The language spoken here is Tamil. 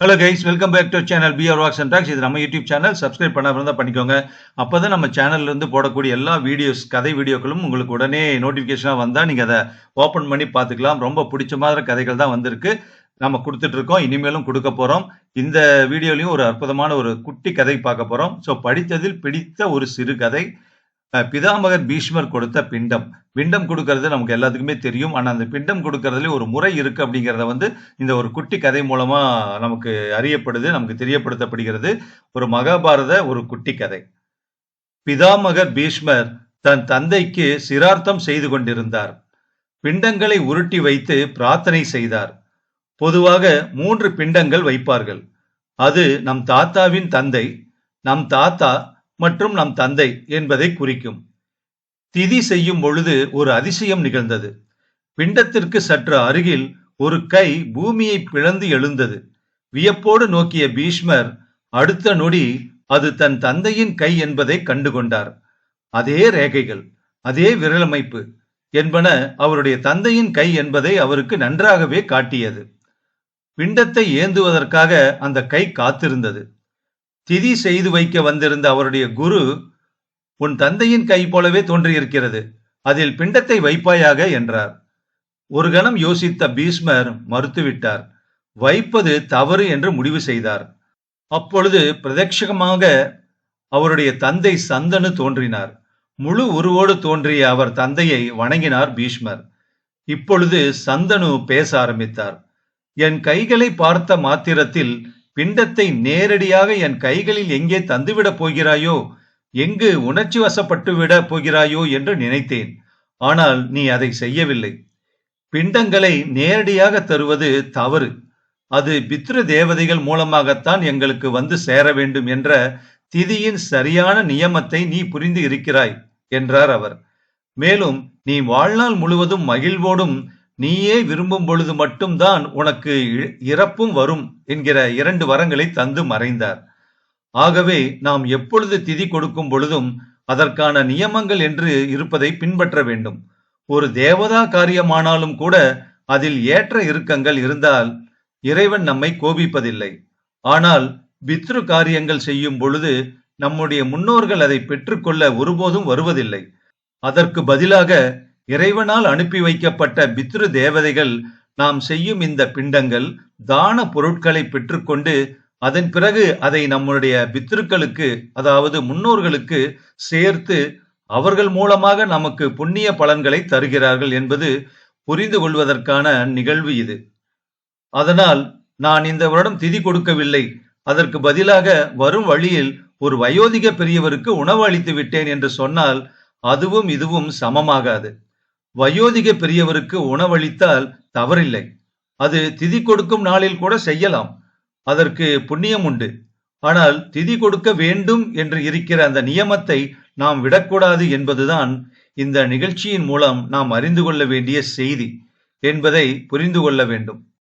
Hello guys welcome back to channel PR walks and talks இது நம்ம யூடியூப் சேனல் சப்ஸ்கிரைப் பண்ணாமல் இருந்தால் பண்ணிக்கோங்க. அப்போ தான் நம்ம சேனல்லேருந்து போடக்கூடிய எல்லா வீடியோஸ் கதை வீடியோக்களும் உங்களுக்கு உடனே நோட்டிஃபிகேஷனாக வந்தால் நீங்கள் அதை ஓப்பன் பண்ணி பார்த்துக்கலாம். ரொம்ப பிடிச்ச மாதிரி கதைகள் தான் வந்திருக்கு. நம்ம கொடுத்துட்டு இருக்கோம். இனிமேலும் கொடுக்க போகிறோம் இந்த வீடியோலையும் ஒரு அற்புதமான ஒரு குட்டி கதை பார்க்க போகிறோம் ஸோ படித்ததில் பிடித்த ஒரு சிறு கதை. பிதாமகர் பீஷ்மர் கொடுத்த பிண்டம். பிண்டம் கொடுக்கறது நமக்கு எல்லாத்துக்குமே தெரியும். ஆனால் அந்த பிண்டம் கொடுக்கறதுல ஒரு முறை இருக்கு அப்படிங்கிறத வந்து இந்த ஒரு குட்டி கதை மூலமா நமக்கு அறியப்படுது நமக்கு தெரியப்படுத்தப்படுகிறது. ஒரு மகாபாரத ஒரு குட்டி கதை. பிதாமகர் பீஷ்மர் தன் தந்தைக்கு சிரார்த்தம் செய்து கொண்டிருந்தார். பிண்டங்களை உருட்டி வைத்து பிரார்த்தனை செய்தார். பொதுவாக மூன்று பிண்டங்கள் வைப்பார்கள். அது நம் தாத்தாவின் தந்தை நம் தாத்தா மற்றும் நம் தந்தை என்பதை குறிக்கும். திதி செய்யும் பொழுது ஒரு அதிசயம் நிகழ்ந்தது. பிண்டத்திற்கு சற்று அருகில் ஒரு கை பூமியை பிளந்து எழுந்தது. வியப்போடு நோக்கிய பீஷ்மர் அடுத்த நொடி அது தன் தந்தையின் கை என்பதை கண்டுகொண்டார். அதே ரேகைகள் அதே விரலமைப்பு என்பன அவருடைய தந்தையின் கை என்பதை அவருக்கு நன்றாகவே காட்டியது. பிண்டத்தை ஏந்துவதற்காக அந்த கை காத்திருந்தது. திதி செய்து வைக்க வந்திருந்த அவருடைய குரு உன் தந்தையின் கை போலவே தோன்றியிருக்கிறது. அதில் பிண்டத்தை வைப்பாயாக என்றார். ஒரு கணம் யோசித்த பீஷ்மர் மறுத்துவிட்டார். வைப்பது தவறு என்று முடிவு செய்தார். அப்பொழுது பிரதட்சகமாக அவருடைய தந்தை சந்தனு தோன்றினார். முழு உருவோடு தோன்றிய அவர் தந்தையை வணங்கினார் பீஷ்மர். இப்பொழுது சந்தனு பேச ஆரம்பித்தார். என் கைகளை பார்த்த மாத்திரத்தில் பிண்டத்தை நேரடியாக என் கைகளில் எங்கே தந்துவிடப் போகிறாயோ எங்கு உணர்ச்சி வசப்பட்டு விட போகிறாயோ என்று நினைத்தேன். ஆனால் நீ அதை செய்யவில்லை. பிண்டங்களை நேரடியாக தருவது தவறு. அது பித்ரு தேவதைகள் மூலமாகத்தான் எங்களுக்கு வந்து சேர வேண்டும் என்ற திதியின் சரியான நியமத்தை நீ புரிந்து இருக்கிறாய் என்றார் அவர். மேலும் நீ வாழ்நாள் முழுவதும் மகிழ்வோடும் நீயே விரும்பும் பொழுது மட்டும்தான் உனக்கு இ- இறப்பும் வரும் என்கிற இரண்டு வரங்களை தந்து மறைந்தார். ஆகவே நாம் எப்பொழுது திதி கொடுக்கும் பொழுதும் அதற்கான நியமங்கள் என்று இருப்பதை பின்பற்ற வேண்டும். ஒரு தேவதா காரியமானாலும் கூட அதில் ஏற்ற இறுக்கங்கள் இருந்தால் இறைவன் நம்மை கோபிப்பதில்லை. ஆனால் பித்ரு காரியங்கள் செய்யும் பொழுது நம்முடைய முன்னோர்கள் அதை பெற்றுக்கொள்ள ஒருபோதும் வருவதில்லை. அதற்கு பதிலாக இறைவனால் அனுப்பி வைக்கப்பட்ட பித்ரு தேவதைகள் நாம் செய்யும் இந்த பிண்டங்கள் தான பொருட்களை பெற்றுக்கொண்டு அதன் பிறகு அதை நம்முடைய பித்ருக்களுக்கு அதாவது முன்னோர்களுக்கு சேர்த்து அவர்கள் மூலமாக நமக்கு புண்ணிய பலன்களை தருகிறார்கள் என்பது புரிந்து கொள்வதற்கான நிகழ்வு இது. அதனால் நான் இந்த வருடம் திதி கொடுக்கவில்லை. அதற்கு பதிலாக வரும் வழியில் ஒரு வயோதிக பெரியவருக்கு உணவு அளித்து விட்டேன் என்று சொன்னால் அதுவும் இதுவும் சமமாகாது. வயோதிக பெரியவருக்கு உணவளித்தால் தவறில்லை. அது திதி கொடுக்கும் நாளில் கூட செய்யலாம். அதற்கு புண்ணியம் உண்டு. ஆனால் திதி கொடுக்க வேண்டும் என்று இருக்கிற அந்த நியமத்தை நாம் விடக்கூடாது என்பதுதான் இந்த நிகழ்ச்சியின் மூலம் நாம் அறிந்து கொள்ள வேண்டிய செய்தி என்பதை புரிந்து கொள்ள வேண்டும்.